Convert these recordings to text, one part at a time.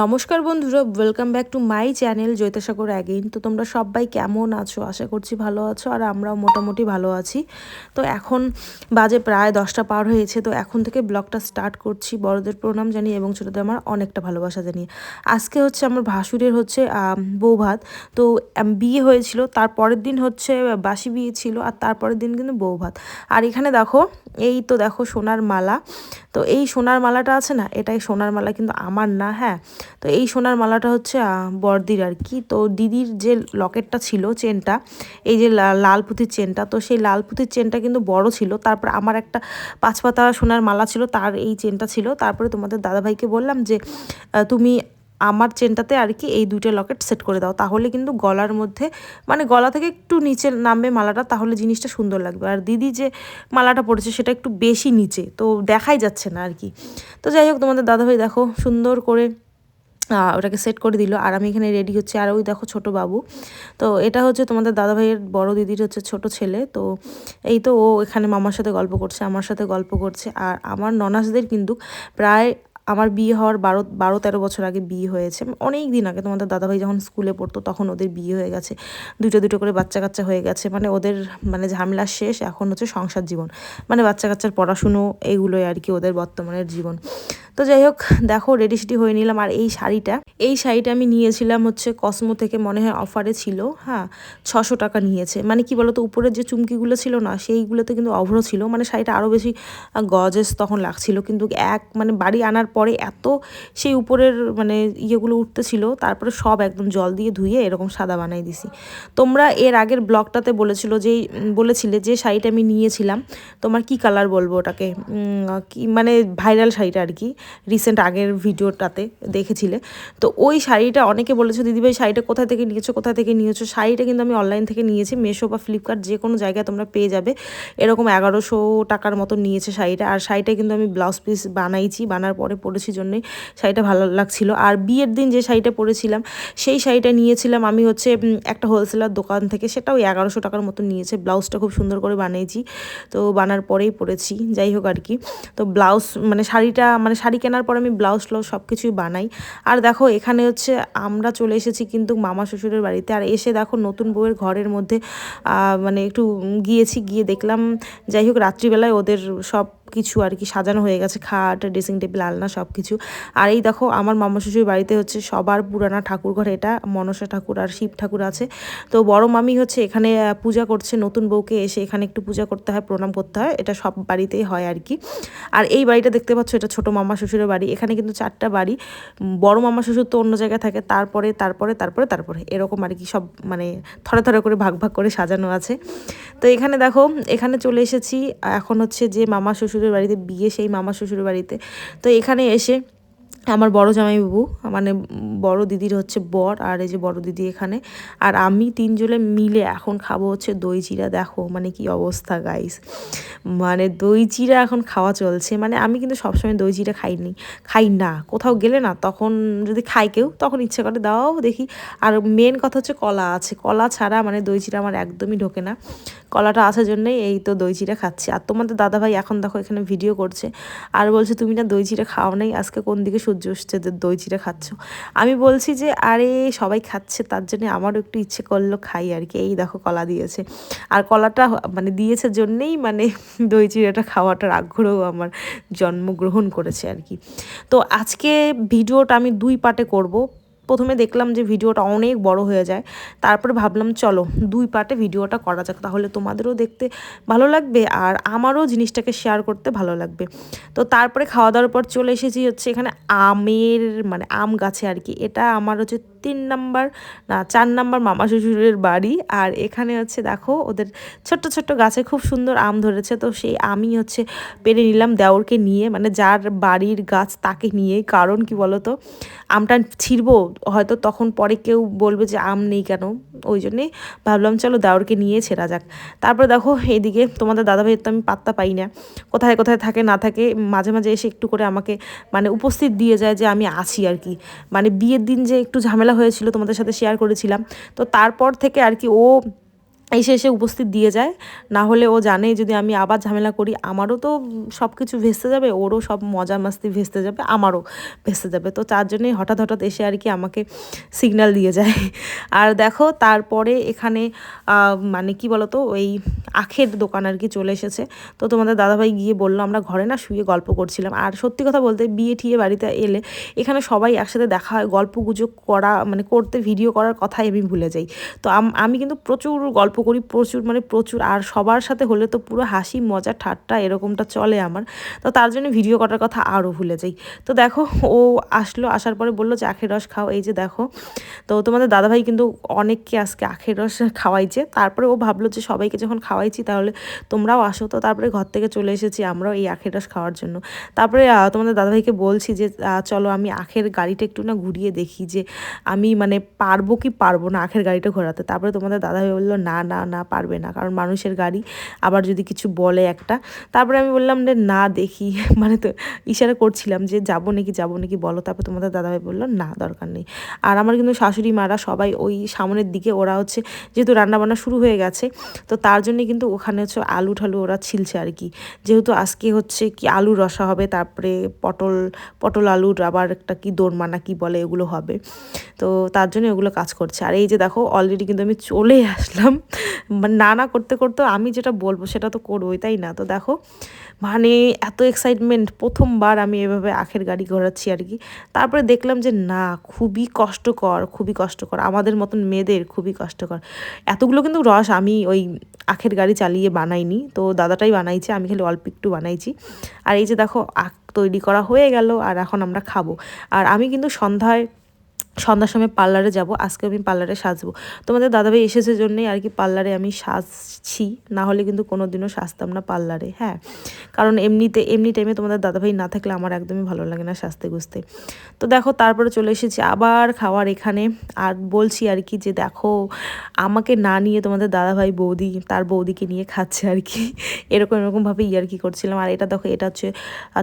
নমস্কার বন্ধুরা welcome back to my channel জৈতাসাগর again তো তোমরা সবাই কেমন আছো? আশা করছি ভালো আছো, আর আমরাও মোটামুটি ভালো আছি। তো এখন বাজে প্রায় দশটা পার হয়েছে, তো এখন থেকে ব্লগটা স্টার্ট করছি বড়দের প্রণাম জানিয়ে এবং ছোটোদের আমার অনেকটা ভালোবাসা জানিয়ে। আজকে হচ্ছে আমার ভাসুরের হচ্ছে বৌভাত তো বিয়ে হয়েছিল তার পরের দিন হচ্ছে বাসি বিয়ে ছিল, আর তারপরের দিন কিন্তু বৌভাত আর এখানে দেখো এই তো দেখো সোনার মালা। তো এই সোনার মালাটা আছে না? এটাই সোনার মালা কিন্তু আমার না হ্যাঁ? তো এই সোনার মালাটা হচ্ছে বর্দির আর কি। তো দিদির যে লকেটটা ছিল চেনটা, এই যে লাল পুঁথির চেনটা, তো সেই লাল পুঁথির চেনটা কিন্তু বড় ছিল। তারপর আমার একটা পাঁচ পাতা সোনার মালা ছিল, তার এই চেনটা ছিল। তারপরে তোমাদের দাদাভাইকে বললাম যে তুমি আমার চেনটাতে আর কি এই দুইটা লকেট সেট করে দাও। তাহলে কিন্তু গলার মধ্যে মানে গলা থেকে একটু নিচে নামবে মালাটা, তাহলে জিনিসটা সুন্দর লাগবে। আর দিদি যে মালাটা পড়েছে সেটা একটু বেশি নিচে, তো দেখাই যাচ্ছে না আর কি। তো যাই হোক, তোমাদের দাদাভাই দেখো সুন্দর করে ওটাকে সেট করে দিল। আর আমি এখানে রেডি হচ্ছে। আর ওই দেখো ছোট বাবু। তো এটা হচ্ছে তোমাদের দাদাভাইয়ের বড় দিদির হচ্ছে ছোট ছেলে। তো এই তো ও এখানে মামার সাথে গল্প করছে, আমার সাথে গল্প করছে। আর আমার ননাসদের কিন্তু প্রায় আমার বিয়ে হওয়ার বারো বারো, তেরো বছর আগে বিয়ে হয়েছে। অনেক দিন আগে তোমাদের দাদাভাই যখন স্কুলে পড়তো তখন ওদের বিয়ে হয়ে গেছে। দুটো দুটো করে বাচ্চা কাচ্চা হয়ে গেছে। মানে ওদের মানে ঝামেলা শেষ, এখন হচ্ছে সংসার জীবন। মানে বাচ্চা কাচ্চার পড়াশুনো এইগুলোই আর কি ওদের বর্তমানের জীবন। তো যাই হোক, দেখো রেডি সেডি হয়ে নিলাম। আর এই শাড়িটা এই শাড়িটা আমি নিয়েছিলাম হচ্ছে কসমো থেকে মনে হয় অফারে ছিল হ্যাঁ ছশো টাকা নিয়েছে। মানে কি বলতো, উপরের যে চুমকিগুলো ছিল না, সেইগুলোতে কিন্তু অভ্র ছিল। মানে শাড়িটা আরও বেশি গজেস তখন লাগছিল। কিন্তু এক মানে বাড়ি আনার পরে এত সেই উপরের মানে ইয়েগুলো উঠতেছিল, তারপরে সব একদম জল দিয়ে ধুয়ে এরকম সাদা বানাই দিছি। তোমরা এর আগের ব্লগটাতে বলেছিল যে বলেছিলে যে শাড়িটা আমি নিয়েছিলাম। তোমার কি কালার বলব ওটাকে? কি মানে ভাইরাল শাড়িটা আর কি। রিসেন্ট আগের ভিডিওটাতে দেখেছিলে। তো ওই শাড়িটা অনেকে বলেছ, দিদিভাই, শাড়িটা কোথা থেকে নিয়েছো কোথা থেকে নিয়েছো? শাড়িটা কিন্তু আমি অনলাইন থেকে নিয়েছি মেশো বা ফ্লিপকার্ট যে কোনো জায়গায় তোমরা পেয়ে যাবে। এরকম এগারোশো টাকার মতো নিয়েছে শাড়িটা। আর শাড়িটা কিন্তু আমি ব্লাউজ পিস বানাইছি, বানার পরে পরেছি জন্যই শাড়িটা ভালো লাগছিল। আর বিয়ের দিন যে শাড়িটা পরেছিলাম, সেই শাড়িটা নিয়েছিলাম আমি হচ্ছে একটা হোলসেলার দোকান থেকে। সেটাও এগারোশো টাকার মতো নিয়েছে। ব্লাউজটা খুব সুন্দর করে বানিয়েছি তো বানার পরেই পরেছি। যাই হোক আর কি। তো ব্লাউজ মানে শাড়িটা মানে শাড়ি কেনার পর আমি ব্লাউজ ফ্লাউজ সব কিছুই বানাই। আর দেখো, এখানে হচ্ছে আমরা চলে এসেছি কিন্তু মামা শ্বশুরের বাড়িতে। আর এসে দেখো, নতুন বউয়ের ঘরের মধ্যে মানে একটু গিয়েছি, গিয়ে দেখলাম, যাই হোক, রাত্রিবেলায় ওদের সব কিছু আর কি সাজানো হয়ে গেছে, খাট ড্রেসিং টেবিল আলনা সব কিছু আর এই দেখো আমার মামা শ্বশুর বাড়িতে হচ্ছে সবার পুরানা ঠাকুর ঘর এটা, মনসা ঠাকুর আর শিব ঠাকুর আছে। তো বড় মামি হচ্ছে এখানে পূজা করছে নতুন বউকে, এসে এখানে একটু পূজা করতে হয়, প্রণাম করতে হয়, এটা সব বাড়িতেই হয় আর কি। আর এই বাড়িটা দেখতে পাচ্ছ এটা ছোট মামা শ্বশুরের বাড়ি, এখানে কিন্তু চারটা বাড়ি বড় মামা শ্বশুর তো অন্য জায়গায় থাকে, তারপরে তারপরে তারপরে তারপরে, এরকম আর কি সব মানে থরে থরে করে ভাগ ভাগ করে সাজানো আছে। তো এখানে দেখো, এখানে চলে এসেছি, এখন হচ্ছে যে মামা শ্বশুরের বাড়িতে বিয়ে সেই মামা শ্বশুরের বাড়িতে তো এখানে এসে আমার বড় জামাইবাবু মানে বড় দিদির হচ্ছে বর আর এই যে বড় দিদি এখানে। আর আমি তিনজনে মিলে এখন খাব হচ্ছে দই চিরা দেখো মানে কি অবস্থা গাইস মানে দই চিরা এখন খাওয়া চলছে। মানে আমি কিন্তু সবসময় দই চিরা খাইনি, খাই না। কোথাও গেলে না, তখন যদি খাই কেউ, তখন ইচ্ছে করে দাও দেখি। আর মেন কথা হচ্ছে কলা আছে। কলা ছাড়া মানে দই চিরা আমার একদমই ঢোকে না। কলাটা আসার জন্যই এই তো দই চিরা খাচ্ছি। আর তোমাদের দাদাভাই এখন দেখো এখানে ভিডিও করছে। আর বলছে, তুমি না দই চিরা খাও নাই, আজকে কোন দিকে সূর্য উঠছে যে দই চিরা খাচ্ছ। আমি বলছি যে, আরে, সবাই খাচ্ছে, তার জন্য আমারও একটু ইচ্ছে করল খাই আর কি। এই দেখো কলা দিয়েছে। আর কলাটা মানে দিয়েছে জন্যেই মানে দই চিড়াটা খাওয়াটার আগ্রহ আমার জন্মগ্রহণ করেছে আর কি। তো আজকে ভিডিওটা আমি দুই পার্টে করব। প্রথমে দেখলাম যে ভিডিওটা অনেক বড় হয়ে যায়। তারপরে ভাবলাম, চলো দুই পার্টে ভিডিওটা করা যাক, তাহলে তোমাদেরও দেখতে ভালো লাগবে আর আমারও জিনিসটাকে শেয়ার করতে ভালো লাগবে। তো তারপরে খাওয়া দাওয়ার পর চলে এসেছি হচ্ছে এখানে আমের মানে আম গাছে আর কি। এটা আমার হচ্ছে তিন নাম্বার, না, চার নাম্বার মামা শ্বশুরের বাড়ি। আর এখানে হচ্ছে দেখো, ওদের ছোট্ট ছোট্ট গাছে খুব সুন্দর আম ধরেছে, তো সেই আমি হচ্ছে পেরে নিলাম দেওরকে নিয়ে। মানে যার বাড়ির গাছ তাকে নিয়ে কারণ কি বলতো, আমটা ছিড়বো, হয়তো তখন পরে কেউ বলবে যে আম নেই কেন? ওই জন্যেই ভাবলাম চলো দেওরকে নিয়ে ছেড়া যাক। তারপরে দেখো, এইদিকে তোমাদের দাদাভাইয়ের তো আমি পাত্তা পাই না। কোথায় কোথায় থাকে না থাকে, মাঝে মাঝে এসে একটু করে আমাকে মানে উপস্থিত দিয়ে যায় যে আমি আছি আর কি। মানে বিয়ের দিন যে একটু ঝামেলা হয়েছিল তোমাদের সাথে শেয়ার করেছিলাম। তো তারপর থেকে আর কি ও এসে এসে উপস্থিত দিয়ে যায়। না হলে ও জানে যদি আমি আবার ঝামেলা করি, আমারও তো সব কিছু ভেস্তে যাবে, ওরও সব মজা মাস্তি ভেস্তে যাবে, আমারও ভেস্তে যাবে। তো তার জন্যই হঠাৎ হঠাৎ এসে আর কি আমাকে সিগন্যাল দিয়ে যায়। আর দেখো, তারপরে এখানে মানে কি বলতো, ওই আখের দোকান আর কি চলে এসেছে। তো তোমাদের দাদাভাই গিয়ে বলল, আমরা ঘরে না শুয়ে গল্প করছিলাম। আর সত্যি কথা বলতে, বিয়ে ঠিয়ে বাড়িতে এলে এখানে সবাই একসাথে দেখা হয়, গল্প গুজব করা মানে করতে ভিডিও করার কথাই আমি ভুলে যাই। তো আমি কিন্তু প্রচুর গল্প করি প্রচুর মানে প্রচুর। আর সবার সাথে হলে তো পুরো হাসি, মজা, ঠাট্টা এরকমটা চলে আমার। তো তার জন্য ভিডিও করার কথা আরও ভুলে যাই। তো দেখো, ও আসলো, আসার পরে বলল যে, আখের রস খাও। এই যে দেখো, তো তোমাদের দাদাভাই কিন্তু অনেককে আজকে আখের রস খাওয়াইছে। তারপরে ও ভাবলো যে, সবাইকে যখন খাওয়াইছি তাহলে তোমরাও আসো। তো তারপরে ঘর থেকে চলে এসেছি আমরাও এই আখের রস খাওয়ার জন্য। তারপরে তোমাদের দাদাভাইকে বলছি যে চলো আমি আখের গাড়িটা একটু না ঘুরিয়ে দেখি যে, আমি মানে পারব কি পারব না আখের গাড়িটা ঘোরাতে? তারপরে তোমাদের দাদাভাই বলল, না না না পারবে না। কারণ মানুষের গাড়ি আবার যদি কিছু বলে একটা, তারপরে আমি বললাম যে না দেখি। মানে তো ইশারা করছিলাম যে যাব নাকি যাব নাকি বলো। তারপর তোমাদের দাদাভাই বলল, না, দরকার নেই। আর আমার কিন্তু শাশুড়ি মারা সবাই ওই সামনের দিকে, ওরা হচ্ছে যেহেতু রান্নাবান্না শুরু হয়ে গেছে, তো তার জন্য কিন্তু ওখানে হচ্ছে আলু ঠালু ওরা ছিলছে আর কি। যেহেতু আজকে হচ্ছে কি আলু রসা হবে, তারপরে পটল পটল আলুর আবার একটা কি দোরমা না কি বলে এগুলো হবে। তো তার জন্য ওগুলো কাজ করছে। আর এই যে দেখো অলরেডি কিন্তু আমি চলে আসলাম। না না করতে করতে আমি যেটা বলব সেটা তো করবোই, তাই না? তো দেখো মানে এত এক্সাইটমেন্ট প্রথমবার আমি এভাবে আখের গাড়ি ঘোরাচ্ছি আর কি। তারপরে দেখলাম যে না, খুবই কষ্টকর খুবই কষ্টকর। আমাদের মতন মেয়েদের খুবই কষ্টকর। এতগুলো কিন্তু রস আমি ওই আখের গাড়ি চালিয়ে বানাইনি। তো দাদাটাই বানাইছে, আমি খালি অল্প একটু বানাইছি। আর এই যে দেখো, আখ তৈরি করা হয়ে গেল, আর এখন আমরা খাব। আর আমি কিন্তু সন্ধ্যায় সন্ধ্যার সময় পার্লারে যাব আজকে আমি পার্লারে সাজবো। তোমাদের দাদাভাই এসেছে জন্যই আর কি পার্লারে আমি সাজছি, না হলে কিন্তু কোনো দিনও সাজতাম না পার্লারে হ্যাঁ। কারণ এমনিতে, এমনি টাইমে তোমাদের দাদাভাই না থাকলে আমার একদমই ভালো লাগে না সাজতে গুজতে। তো দেখো, তারপরে চলে এসেছি আবার খাওয়ার এখানে, আর বলছি আর কি যে দেখো, আমাকে না নিয়ে তোমাদের দাদাভাই বৌদি, তার বৌদিকে নিয়ে খাচ্ছে আর কি। এরকম এরকমভাবে ইয়ার কি করছিলাম। আর এটা দেখো, এটা হচ্ছে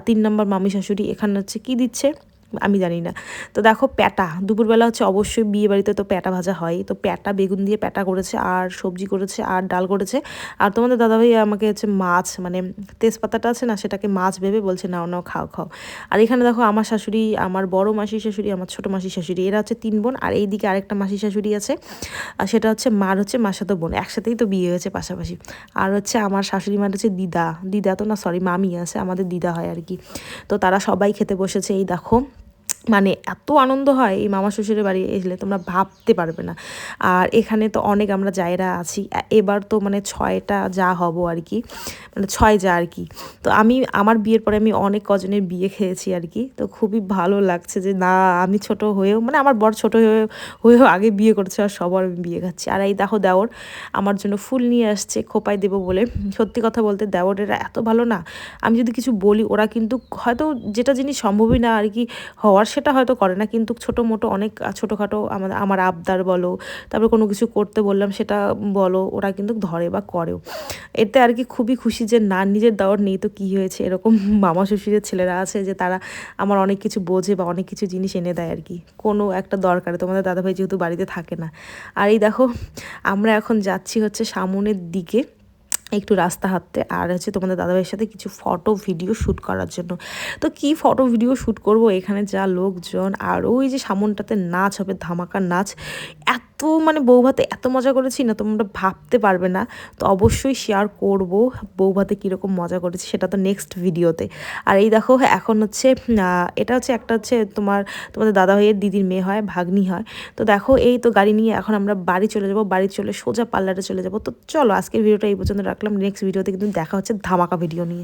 তিন নম্বর মামি শাশুড়ি, এখানে হচ্ছে কি দিচ্ছে? আমি জানি না। তো দেখো প্যাটা, দুপুরবেলা হচ্ছে অবশ্যই বিয়ে বাড়িতে তো প্যাটা ভাজা হয়। তো প্যাটা, বেগুন দিয়ে প্যাটা করেছে, আর সবজি করেছে, আর ডাল করেছে। আর তোমাদের দাদাভাই আমাকে হচ্ছে মাছ মানে তেজপাতাটা আছে না, সেটাকে মাছ ভেবে বলছে, নাও নাও, খাও খাও। আর এখানে দেখো আমার শাশুড়ি, আমার বড় মাসি শাশুড়ি, আমার ছোট মাসি শাশুড়ি, এরা হচ্ছে তিন বোন। আর এইদিকে আরেকটা মাসি শাশুড়ি আছে, আর সেটা হচ্ছে মার হচ্ছে মার সাথে বোন। একসাথেই তো বিয়ে হয়েছে পাশাপাশি। আর হচ্ছে আমার শাশুড়ি মার হচ্ছে দিদা। দিদা তো না সরি মামি আছে, আমাদের দিদা হয় আর কি। তো তারা সবাই খেতে বসেছে, এই দেখো। মানে এত আনন্দ হয় এই মামা শ্বশুরের বাড়ি এসলে তোমরা ভাবতে পারবে না। আর এখানে তো অনেক আমরা জায়রা আছি। এবার তো মানে ছয়টা যা হব আর কি মানে ছয় যা আর কি। তো আমি, আমার বিয়ের পরে আমি অনেক কজনের বিয়ে খেয়েছি আর কি। তো খুবই ভালো লাগছে যে না, আমি ছোট হয়েও মানে আমার বড় ছোট হয়ে, হয়েও আগে বিয়ে করছে আর সবার আমি বিয়ে খাচ্ছি। আর এই দেখো দেওর, আমার জন্য ফুল নিয়ে আসছে, খোপায় দেবো বলে। সত্যি কথা বলতে দেওরেরা এত ভালো না। আমি যদি কিছু বলি, ওরা কিন্তু হয়তো যেটা জিনিস সম্ভবই না আর কি হওয়ার। সেটা হয়তো করে না, কিন্তু ছোটো মোটো অনেক ছোটোখাটো আমাদের, আমার আবদার বলো, তারপর কোনো কিছু করতে বললাম সেটা বলো, ওরা কিন্তু ধরে বা করেও। এতে আর কি খুবই খুশি যে না, নিজের দেওয়ার নেই তো কী হয়েছে? এরকম মামা শ্বশুরের ছেলেরা আছে যে তারা আমার অনেক কিছু বোঝে বা অনেক কিছু জিনিস এনে দেয় আর কি। কোনো একটা দরকারে, তোমাদের দাদাভাই যেহেতু বাড়িতে থাকে না। আর এই দেখো, আমরা এখন যাচ্ছি হচ্ছে সামনের দিকে। একটু রাস্তা হাঁটতে আর হচ্ছে তোমাদের দাদাভাইয়ের সাথে কিছু ফটো ভিডিও শ্যুট করার জন্য। তো কি ফটো ভিডিও শ্যুট করব? এখানে যা লোকজন আর ওই যে সামনটাতে নাচ হবে, ধামাকার নাচ। এত মানে বৌভাতে এত মজা করেছি না, তোমরা ভাবতে পারবে না। তো অবশ্যই শেয়ার করব, বৌভাতে কীরকম মজা করেছি, সেটা তো নেক্সট ভিডিওতে আর এই দেখো, এখন হচ্ছে এটা হচ্ছে একটা হচ্ছে তোমার, তোমাদের দাদা ভাইয়ের দিদির মেয়ে হয়, ভাগ্নি হয়। তো দেখো, এই তো গাড়ি নিয়ে এখন আমরা বাড়ি চলে যাব, বাড়ি চলে সোজা পার্লারে চলে যাব। তো চলো, আজকের ভিডিওটা এই পর্যন্ত রাখলাম নেক্সট ভিডিওতে কিন্তু দেখা হচ্ছে ধামাকা ভিডিও নিয়ে।